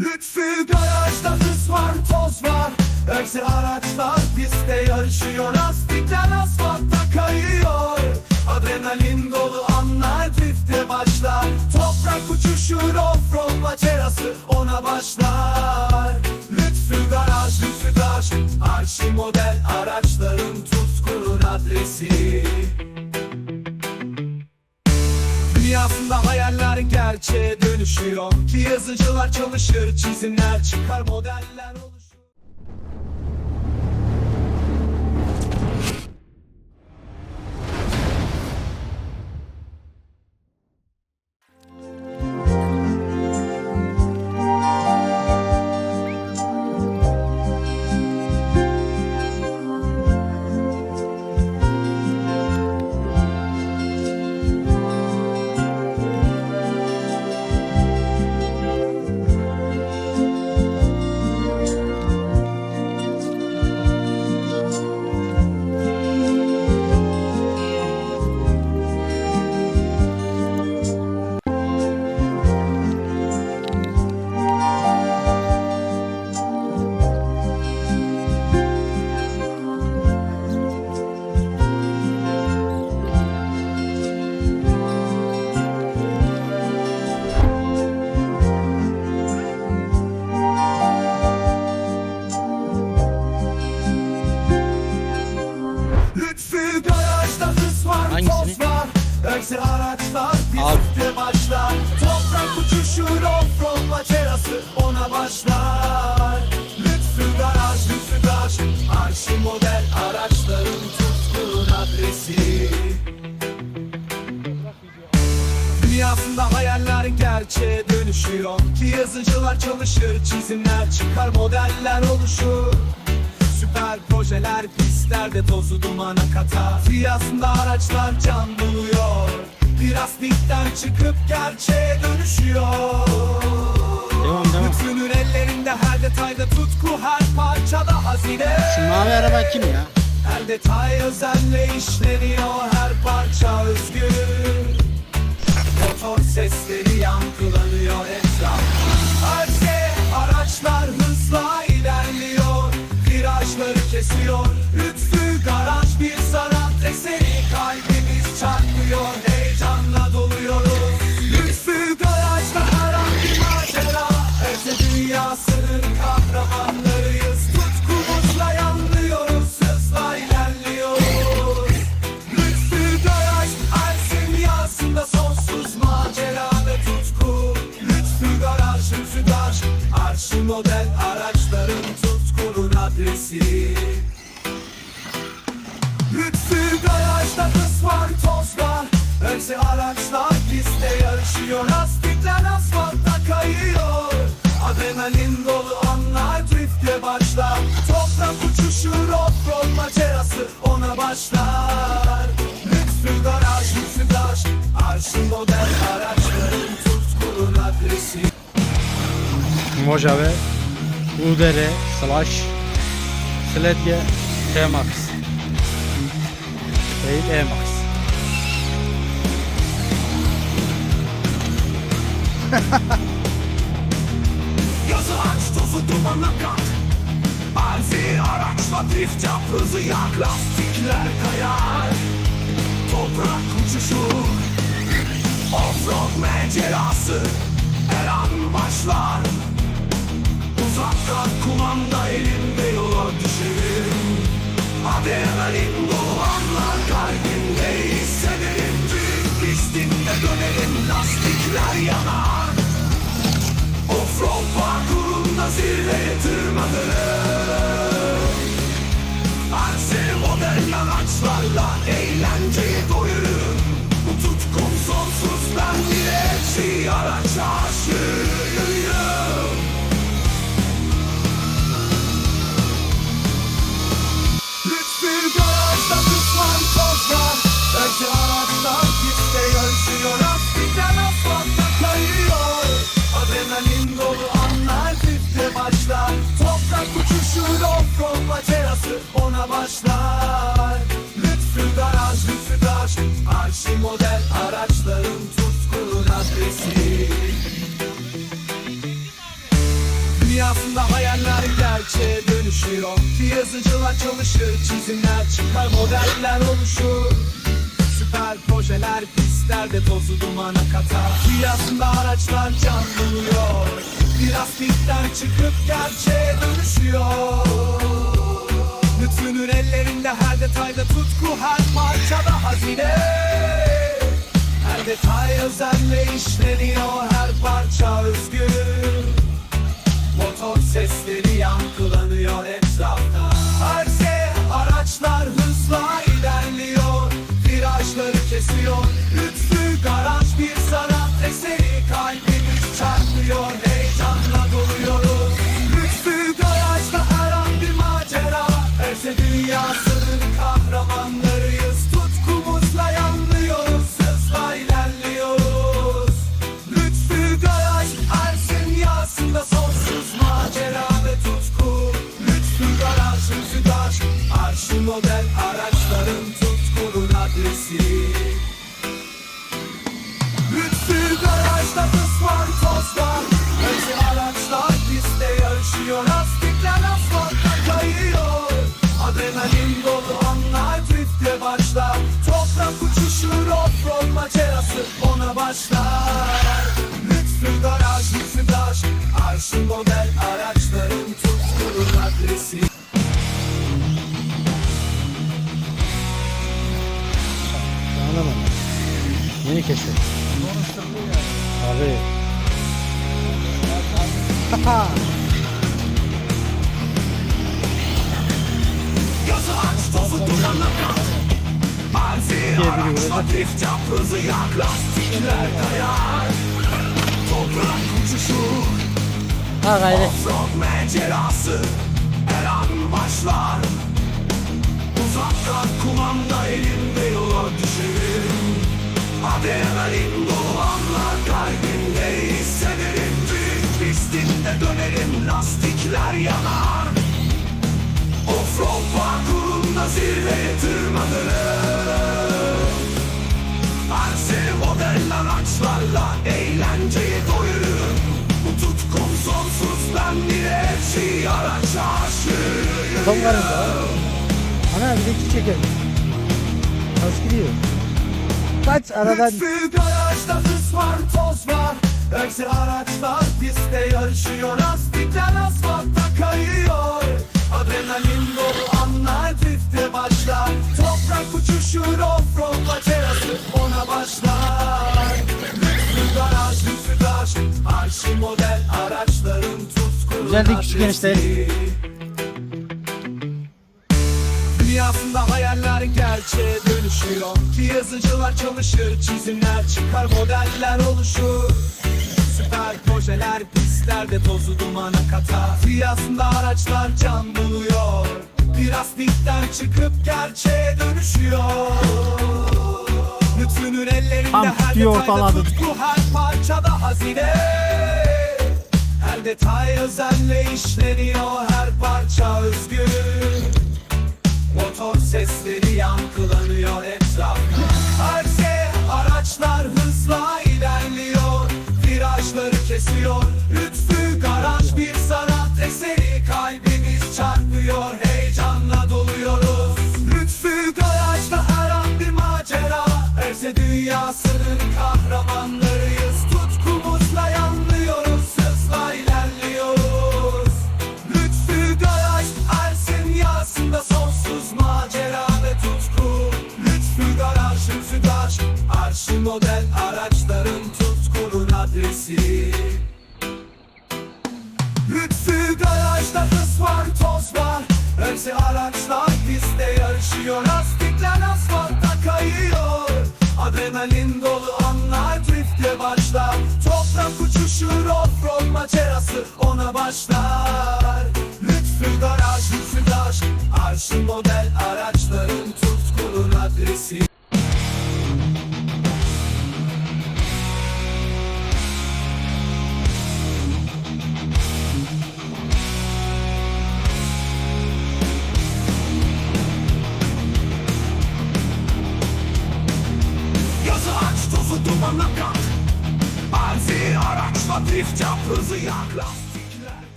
Lütfü garajda hız var toz var. Ökse araçlar pistte yarışıyor. Lastikler asfaltta kayıyor. Adrenalin dolu anlar drifte başlar. Toprak uçuşur offroad macerası ona başlar. Lütfü garaj lütfü garaj. Arşi model araçların tutkunun adresi. Dünyasında hayaller gerçeğe dönüşüyor yazıcılar çalışır, çizimler çıkar, modeller Ökse araçlar pistte başlar. Toprak uçuşur offroad macerası ona başlar. Lütfü garaj, lütfü garaj. Arşi model araçların tutkun adresi. Dünyasında hayaller gerçeğe dönüşüyor. Ki yazıcılar çalışır, çizimler çıkar, modeller oluşur Süper projeler pistlerde tozu dumana katar. Dünyasında araçlar can buluyor. Plastikten çıkıp gerçeğe dönüşüyor. Devam devam. Lütfünün ellerinde her detayda tutku her parçada hazine. Şu mavi araba kim ya? her detay özenle işleniyor her parça özgür. Motor sesleri yankılanıyor etraf ona başlar Lütfü garaj, lütfü garaj Arşi model araçların tutkunun adresi. Mojave UDR slash Sledge T-Max. Değil E-Max Yazı aç tozu dumana kat Arzi araçla drift yap hızı yak Lastikler kayar. Toprak uçuşur Offroad macerası Her an başlar. Uzaktan kumanda elinde doyururum Bu tutkum sonsuz ben bir şeyi araç aşığıyım Dünyasında hayaller gerçeğe dönüşüyor. Yazıcılar çalışır, çizimler çıkar, modeller oluşur. Süper projeler pistlerde tozu dumana katar. Dünyasında araçlar can buluyor. Biraz pistten çıkıp gerçeğe dönüşüyor özenle işleniyor Her parça özgür Motor sesleri yankılanıyor etrafta. Arse araçlar hızla ilerliyor. Virajları kesiyor. Lütfü garaj bir sanat eseri Kalbimiz çarpıyor. Heyecanla doluyoruz. Lütfü garajda her an bir macera. Erse dünyasının kahramanlarıyız yarışıyor Lastikler asfaltta kayıyor Adrenalin dolu anlar drifte başlar Toprak uçuşur offroad macerası ona başlar Lütfü garaj lütfü daş Arşi model araçların tutkunun adresi Anlamadım. Yeni keşfet. Abi. Gazı vuracak. drift yap hızı Ha gayret. Uzaktan kumanda elimde yola düşerim Adrenalin dolu anlar hissederim Büyük pistinde dönerim lastikler yanar zirveye tırmanırım. Arse model araçlarla eğlenceye doyururum. Bu tutkum sonsuz ben bir şeyi araca aşığıyım Tam karında. Ana bir de iki çekelim. Nasıl gidiyor? Kaç aradan? Lütfü garajda hız var toz var. Ökse araçlar pistte yarışıyor. Lastikler asfaltta kayıyor. Adrenalin dolu anlar değil, küçük gençler. Dünyasında hayaller gerçeğe dönüşüyor. Yazıcılar çalışır, çizimler çıkar, modeller oluşur. Süper projeler pistlerde tozu dumana katar. Dünyasında araçlar can buluyor. Dipten çıkıp gerçeğe dönüşüyor. Lütfünün ellerinde Tam her tutuyor, detayda ortaladı. tutku her parçada hazine Her detay özenle işleniyor her parça özgür Motor sesleri yankılanıyor etrafta. Arse araçlar hızla ilerliyor. Virajları kesiyor. Lütfü garaj bir sanat eseri. Kalbimiz çarpıyor heyecanla doluyoruz. Lütfü garajda her an bir macera. Erse dünyasının adresi Lütfü garajda hız var toz var Önce araçlar pistte yarışıyor Lastikler asfaltta kayıyor Adrenalin dolu anlar drifte başlar Toprak uçuşur offroad macerası ona başlar Lütfü garaj. Lütfü taş Arşi model araçların tutkunun adresi